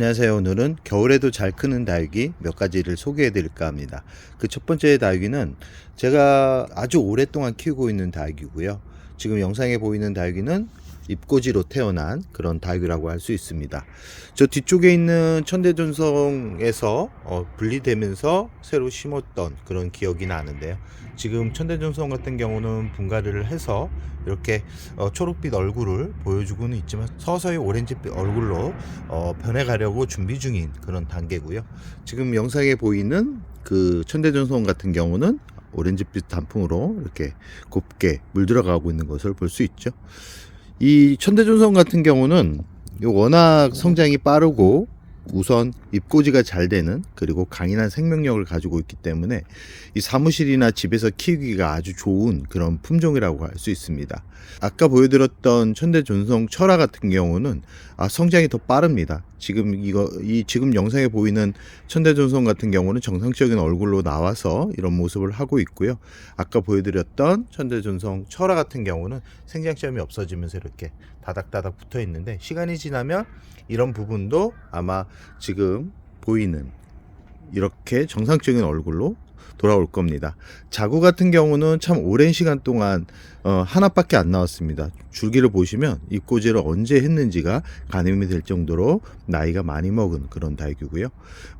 안녕하세요. 오늘은 겨울에도 잘 크는 다육이 몇 가지를 소개해 드릴까 합니다. 그 첫 번째 다육이는 제가 아주 오랫동안 키우고 있는 다육이고요. 지금 영상에 보이는 다육이는 입꼬지로 태어난 그런 다육이라고 할 수 있습니다. 저 뒤쪽에 있는 천대전성에서 어, 분리되면서 새로 심었던 그런 기억이 나는데요. 지금 천대전성 같은 경우는 분갈이를 해서 이렇게 어, 초록빛 얼굴을 보여주고는 있지만 서서히 오렌지빛 얼굴로 어, 변해가려고 준비 중인 그런 단계고요. 지금 영상에 보이는 그 천대전송 같은 경우는 오렌지빛 단풍으로 이렇게 곱게 물들어가고 있는 것을 볼 수 있죠. 이 천대전송 같은 경우는 워낙 성장이 빠르고 우선 입꼬지가 잘 되는 그리고 강인한 생명력을 가지고 있기 때문에 이 사무실이나 집에서 키우기가 아주 좋은 그런 품종이라고 할 수 있습니다. 아까 보여드렸던 천대존성 철화 같은 경우는 아, 성장이 더 빠릅니다. 지금 이거 이 지금 영상에 보이는 천대존성 같은 경우는 정상적인 얼굴로 나와서 이런 모습을 하고 있고요. 아까 보여드렸던 천대존성 철화 같은 경우는 생장점이 없어지면서 이렇게 다닥다닥 붙어 있는데 시간이 지나면 이런 부분도 아마 지금 보이는 이렇게 정상적인 얼굴로 돌아올 겁니다. 자구 같은 경우는 참 오랜 시간 동안 어, 하나밖에 안 나왔습니다. 줄기를 보시면 입꼬지를 언제 했는지가 가늠이 될 정도로 나이가 많이 먹은 그런 다육이고요.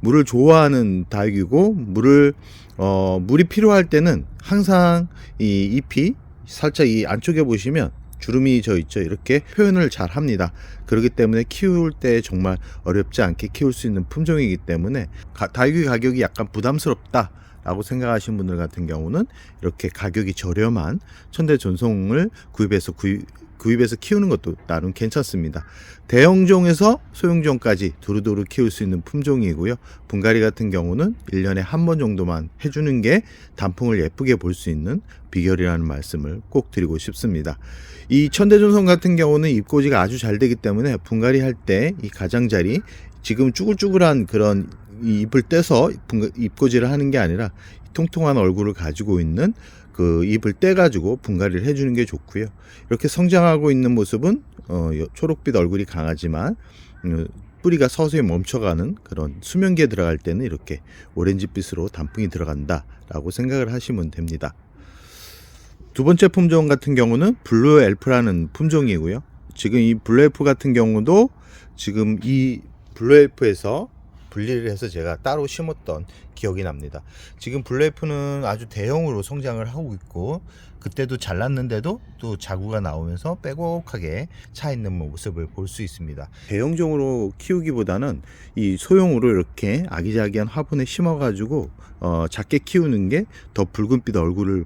물을 좋아하는 다육이고 물을 어, 물이 필요할 때는 항상 이 잎이 살짝 이 안쪽에 보시면 주름이 져 있죠. 이렇게 표현을 잘 합니다. 그렇기 때문에 키울 때 정말 어렵지 않게 키울 수 있는 품종이기 때문에 가, 다육이 가격이 약간 부담스럽다. 라고 생각하시는 분들 같은 경우는 이렇게 가격이 저렴한 천대 전송을 구입해서 구입, 구입해서 키우는 것도 나름 괜찮습니다. 대형종에서 소형종까지 두루두루 키울 수 있는 품종이고요. 분갈이 같은 경우는 1년에 한 번 정도만 해주는 게 단풍을 예쁘게 볼 수 있는 비결이라는 말씀을 꼭 드리고 싶습니다. 이 천대전송 같은 경우는 입꼬지가 아주 잘 되기 때문에 분갈이 할 때 이 가장자리 지금 쭈글쭈글한 그런 이 잎을 떼서 입꼬지를 하는 게 아니라 통통한 얼굴을 가지고 있는 그 잎을 떼가지고 분갈이를 해주는 게 좋고요. 이렇게 성장하고 있는 모습은 어, 여- 초록빛 얼굴이 강하지만 음, 뿌리가 서서히 멈춰가는 그런 수면기에 들어갈 때는 이렇게 오렌지빛으로 단풍이 들어간다라고 생각을 하시면 됩니다. 두 번째 품종 같은 경우는 블루 엘프라는 품종이고요. 지금 이 블루 엘프 같은 경우도 지금 이 블루 엘프에서 분리를 해서 제가 따로 심었던 기억이 납니다. 지금 블루 엘프는 아주 대형으로 성장을 하고 있고 그때도 잘났는데도 또 자구가 나오면서 빼곡하게 차 있는 모습을 볼 수 있습니다. 대형종으로 키우기보다는 이 소형으로 이렇게 아기자기한 화분에 심어가지고 어, 작게 키우는 게 더 붉은빛 얼굴을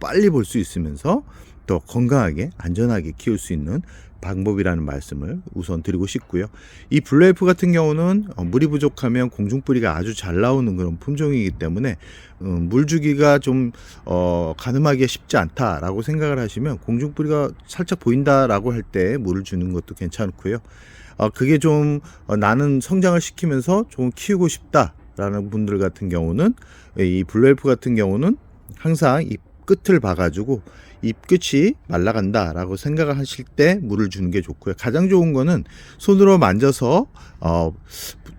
빨리 볼 수 있으면서 더 건강하게 안전하게 키울 수 있는 방법이라는 말씀을 우선 드리고 싶고요. 이 블루엘프 같은 경우는 어, 물이 부족하면 공중뿌리가 아주 잘 나오는 그런 품종이기 때문에 음, 물 주기가 좀 어, 가늠하기가 쉽지 않다라고 생각을 하시면 공중뿌리가 살짝 보인다라고 할 때 물을 주는 것도 괜찮고요. 어, 그게 좀 어, 나는 성장을 시키면서 좀 키우고 싶다라는 분들 같은 경우는 이 블루엘프 같은 경우는 항상 이 끝을 봐가지고 잎 끝이 말라간다라고 생각을 하실 때 물을 주는 게 좋고요. 가장 좋은 거는 손으로 만져서 어,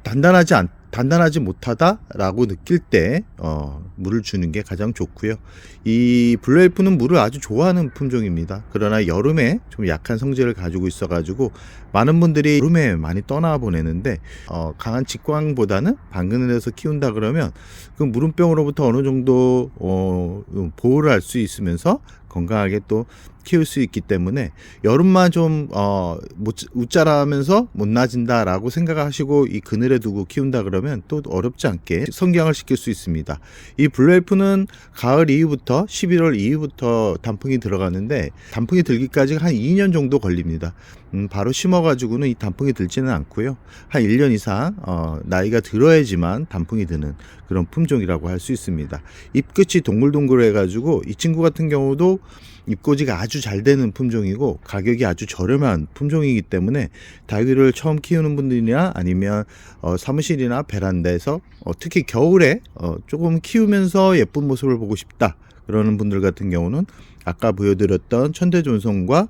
단단하지 않 단단하지 못하다라고 느낄 때 어, 물을 주는 게 가장 좋고요. 이 블루엘프는 물을 아주 좋아하는 품종입니다. 그러나 여름에 좀 약한 성질을 가지고 있어가지고 많은 분들이 여름에 많이 떠나 보내는데 어, 강한 직광보다는 방근을 해서 키운다 그러면 그 무름병으로부터 어느 정도 어, 보호를 할 수 있으면서 건강하게 또 키울 수 있기 때문에 여름만 좀 어, 못, 웃자라면서 못 나진다라고 생각하시고 이 그늘에 두고 키운다 그러면 또 어렵지 않게 성장을 시킬 수 있습니다. 이 블루엘프는 가을 이후부터 11월 이후부터 단풍이 들어가는데 단풍이 들기까지 한 2년 정도 걸립니다. 음, 바로 심어가지고는 이 단풍이 들지는 않고요. 한 1년 이상 어, 나이가 들어야지만 단풍이 드는 그런 품종이라고 할 수 있습니다. 잎끝이 동글동글해가지고 이 친구 같은 경우도 잎꽂이가 아주 잘 되는 품종이고 가격이 아주 저렴한 품종이기 때문에 다육이를 처음 키우는 분들이나 아니면 어, 사무실이나 베란다에서 어, 특히 겨울에 어, 조금 키우면서 예쁜 모습을 보고 싶다. 그러는 분들 같은 경우는 아까 보여드렸던 천대존성과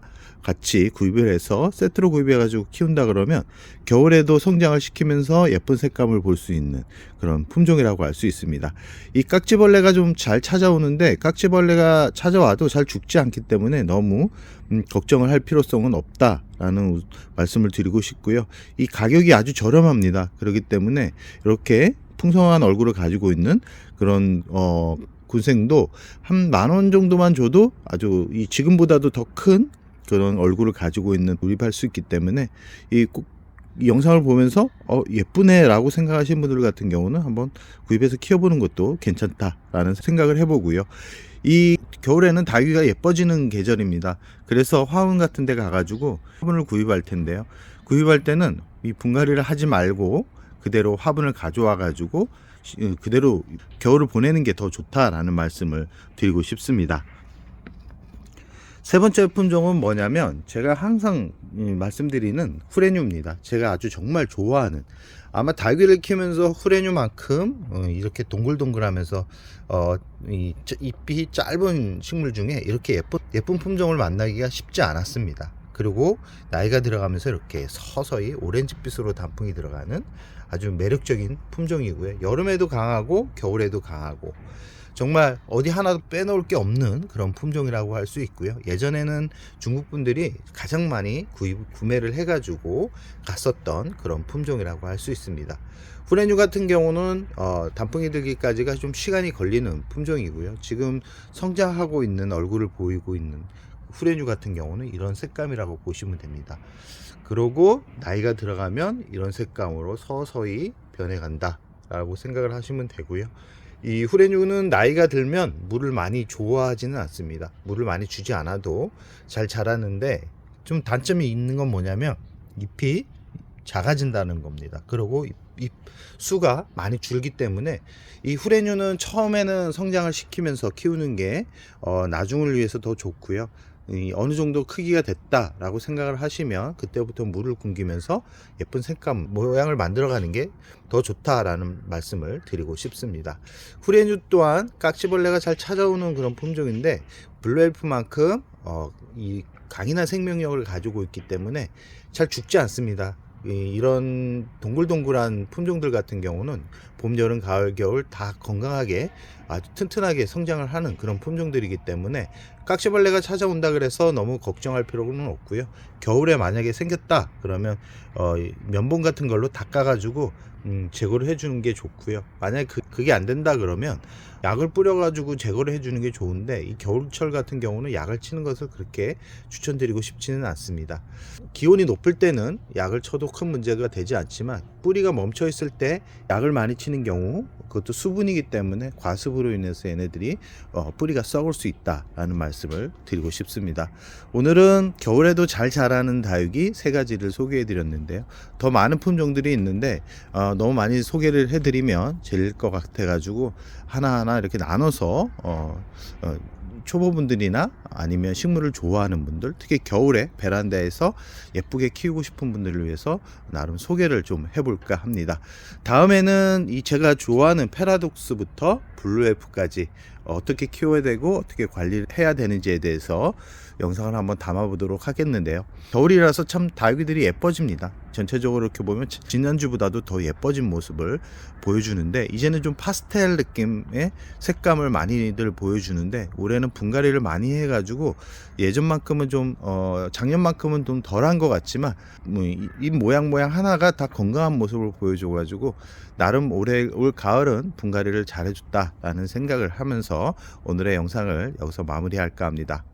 같이 구입을 해서 세트로 구입해 가지고 키운다 그러면 겨울에도 성장을 시키면서 예쁜 색감을 볼 수 있는 그런 품종이라고 할수 있습니다. 이 깍지벌레가 좀 잘 찾아오는데 깍지벌레가 찾아와도 잘 죽지 않기 때문에 너무 음, 걱정을 할 필요성은 없다라는 우- 말씀을 드리고 싶고요. 이 가격이 아주 저렴합니다. 그렇기 때문에 이렇게 풍성한 얼굴을 가지고 있는 그런 어 군생도 한 만 원 정도만 줘도 아주 이 지금보다도 더 큰 그런 얼굴을 가지고 있는 구입할 수 있기 때문에 이, 꼭- 이 영상을 보면서 어 예쁘네라고 생각하시는 분들 같은 경우는 한번 구입해서 키워보는 것도 괜찮다라는 생각을 해보고요. 이 겨울에는 다육이가 예뻐지는 계절입니다. 그래서 화분 같은 데 가가지고 화분을 구입할 텐데요. 구입할 때는 이 분갈이를 하지 말고 그대로 화분을 가져와 가지고 그대로 겨울을 보내는 게 더 좋다라는 말씀을 드리고 싶습니다. 세 번째 품종은 뭐냐면 제가 항상 음, 말씀드리는 후레뉴입니다. 제가 아주 정말 좋아하는 아마 다육이를 키우면서 후레뉴만큼 어, 이렇게 동글동글하면서 어, 잎이 짧은 식물 중에 이렇게 예쁜 예쁜 품종을 만나기가 쉽지 않았습니다. 그리고 나이가 들어가면서 이렇게 서서히 오렌지빛으로 단풍이 들어가는 아주 매력적인 품종이고요. 여름에도 강하고 겨울에도 강하고 정말 어디 하나도 빼놓을 게 없는 그런 품종이라고 할 수 있고요. 예전에는 중국 분들이 가장 많이 구입, 구매를 해가지고 갔었던 그런 품종이라고 할 수 있습니다. 후레뉴 같은 경우는 어, 단풍이 들기까지가 좀 시간이 걸리는 품종이고요. 지금 성장하고 있는 얼굴을 보이고 있는 후레뉴 같은 경우는 이런 색감이라고 보시면 됩니다. 그러고 나이가 들어가면 이런 색감으로 서서히 변해간다라고 생각을 하시면 되고요. 이 후레뉴는 나이가 들면 물을 많이 좋아하지는 않습니다. 물을 많이 주지 않아도 잘 자라는데 좀 단점이 있는 건 뭐냐면 잎이 작아진다는 겁니다. 그리고 잎, 잎 수가 많이 줄기 때문에 이 후레뉴는 처음에는 성장을 시키면서 키우는 게 어, 나중을 위해서 더 좋고요. 이 어느 정도 크기가 됐다라고 생각을 하시면 그때부터 물을 굶기면서 예쁜 색감 모양을 만들어가는 게 더 좋다라는 말씀을 드리고 싶습니다. 후레뉴 또한 깍지벌레가 잘 찾아오는 그런 품종인데 블루엘프만큼 어, 이 강인한 생명력을 가지고 있기 때문에 잘 죽지 않습니다. 이- 이런 동글동글한 품종들 같은 경우는 봄, 여름, 가을, 겨울 다 건강하게 아주 튼튼하게 성장을 하는 그런 품종들이기 때문에 깍지벌레가 찾아온다 그래서 너무 걱정할 필요는 없고요. 겨울에 만약에 생겼다 그러면 어, 이 면봉 같은 걸로 닦아가지고 음, 제거를 해주는 게 좋고요. 만약에 그, 그게 안 된다 그러면 약을 뿌려가지고 제거를 해주는 게 좋은데 이 겨울철 같은 경우는 약을 치는 것을 그렇게 추천드리고 싶지는 않습니다. 기온이 높을 때는 약을 쳐도 큰 문제가 되지 않지만 뿌리가 멈춰 있을 때 약을 많이 치는 경우 그것도 수분이기 때문에 과습으로 인해서 얘네들이 어, 뿌리가 썩을 수 있다라는 말씀 을 드리고 싶습니다. 오늘은 겨울에도 잘 자라는 다육이 세 가지를 소개해 드렸는데요. 더 많은 품종들이 있는데 어, 너무 많이 소개를 해드리면 질릴 것 같아가지고 하나하나 이렇게 나눠서 어, 어, 초보분들이나 아니면 식물을 좋아하는 분들, 특히 겨울에 베란다에서 예쁘게 키우고 싶은 분들을 위해서 나름 소개를 좀 해볼까 합니다. 다음에는 이 제가 좋아하는 페라독스부터 블루엘프까지 어떻게 키워야 되고 어떻게 관리를 해야 되는지에 대해서 영상을 한번 담아보도록 하겠는데요. 겨울이라서 참 다육이들이 예뻐집니다. 전체적으로 이렇게 보면 지- 지난주보다도 더 예뻐진 모습을 보여주는데 이제는 좀 파스텔 느낌의 색감을 많이들 보여주는데 올해는 분갈이를 많이 해가지고 예전만큼은 좀 어, 작년만큼은 좀 덜한 것 같지만 뭐 이, 이 모양 모양 하나가 다 건강한 모습을 보여줘가지고 나름 올해 올 가을은 분갈이를 잘해줬다라는 생각을 하면서 오늘의 영상을 여기서 마무리할까 합니다.